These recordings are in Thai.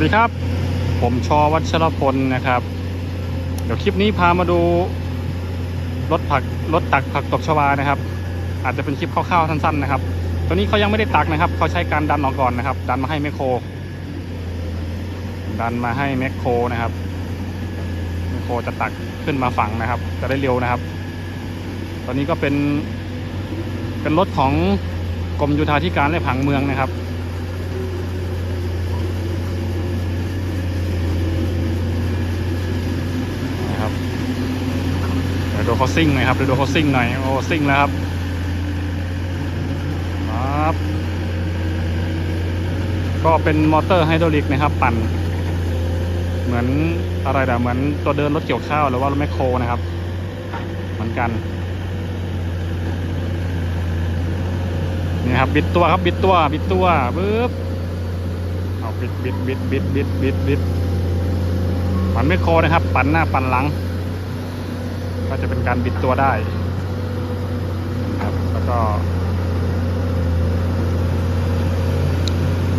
วัสดีครับ ผมชอวัชรพลนะครับ เดี๋ยวคลิปนี้พามาดูรถผักรถตักผักตบชวานะครับ อาจจะเป็นคลิปคร่าวๆสั้นๆนะครับ ตัวนี้เขายังไม่ได้ตักนะครับเขาใช้การดันออกก่อนนะครับ ดันมาให้แมคโคร ดันมาให้แมคโครนะครับแมคโครจะตักขึ้นมาฝั่งนะครับ จะได้เร็วนะครับ ตอนนี้ก็เป็นเป็นรถของกรมโยธาธิการและผังเมืองนะครับ เขาซิ่งหน่อยครับเดี๋ยวดูเขาซิ่งหน่อยโอ้ซิ่งแล้วครับครับ ก็เป็นมอเตอร์ไฮดรอลิกนะครับ ปั่น เหมือนอะไรแต่เหมือนตัวเดินรถเกี่ยวข้าวหรือว่ารถแมคโครนะครับ เหมือนกันนี่ครับบิดตัวครับบิดตัวบิดตัวปึ๊บเอาบิดบิดบิดบิดบิดบิดบิดปั่นแมคโครนะครับ ปั่นหน้าปั่นหลัง ก็จะเป็นการบิดตัวได้ครับแล้วก็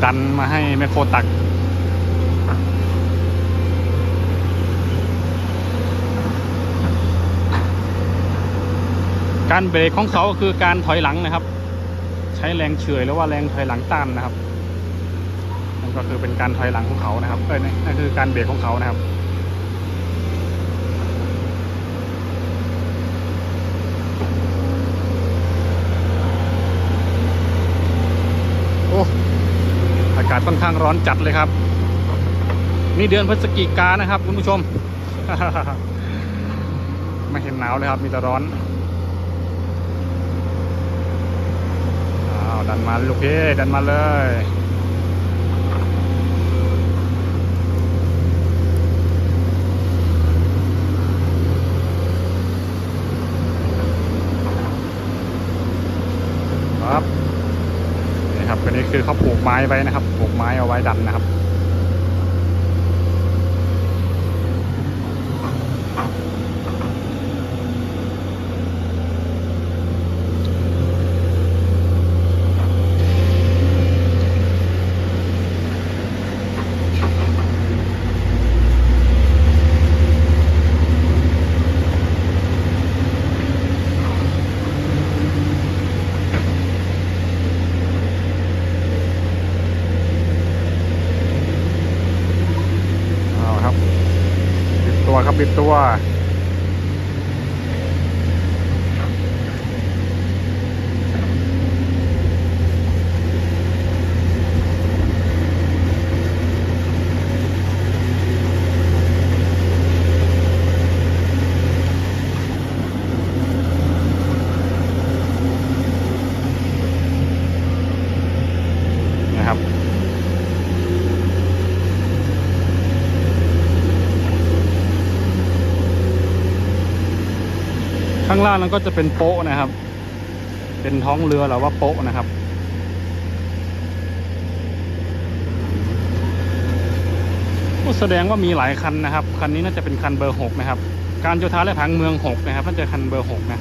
ดันมาให้แมคโครตักการเบรกของเขาคือการถอยหลังนะครับ ใช้แรงเฉยหรือว่าแรงถอยหลังต้านนะครับนั่นก็คือเป็นการถอยหลังของเขานะครับเอ้ยนั่นคือการเบรกของเขานะครับ โอ้อากา ศค่อนข้างร้อนจัดเลยครับ นี่เดือนพฤศจิกานะครับ คุณผู้ชม ไม่เห็นหนาวเลยครับ มีแต่ร้อนอ้าวดันมาลูกพี่ดันมาเลย ครับ นี่ คือเขาปลูกไม้ไว้นะครับ ปลูกไม้เอาไว้ดันนะครับ ตัวครับปิดตัว ข้างล่างนั้นก็จะเป็นโป๊ะนะครับ เป็นท้องเรือหรือว่าโป๊ะนะครับก็แสดงว่ามีหลายคันนะครับ คันนี้น่าจะเป็นคันเบอร์หกนะครับ การโยธาและผังเมืองหกนะครับน่าจะคันเบอร์หกนะ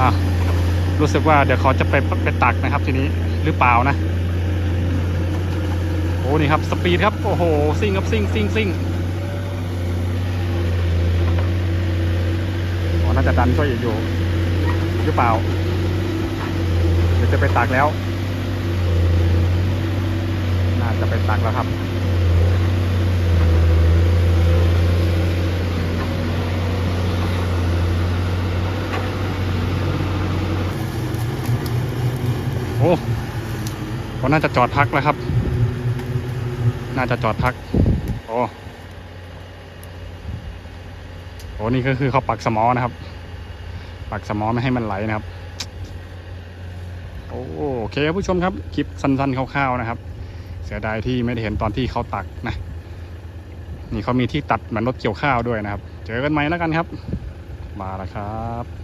อะรู้สึกว่าเดี๋ยวเขาจะไปไปตักนะครับทีนี้หรือเปล่านะ อ้นี่ครับสปีดครับโอ้โหซิ่งครับซิ่งซิ่งซิ่งอ๋อน่าจะดันช่วยอยู่หรือเปล่าหรือจะไปตักแล้ว น่าจะไปตักแล้วครับโอ้เขาน่าจะจอดพักแล้วครับ น่าจะจอดพัก โอ้โหนี่ก็คือเขาปักสมอนะครับ ปักสมอไม่ให้มันไหลนะครับโอโอเคครับผู้ชมครับ คลิปสั้นๆคร่าวๆนะครับ เสียดายที่ไม่ได้เห็นตอนที่เขาตักนะ นี่เขามีที่ตัดเหมือนรถเกี่ยวข้าวด้วยนะครับ เจอกันไหม่แล้วกันครับ มาแล้วครับ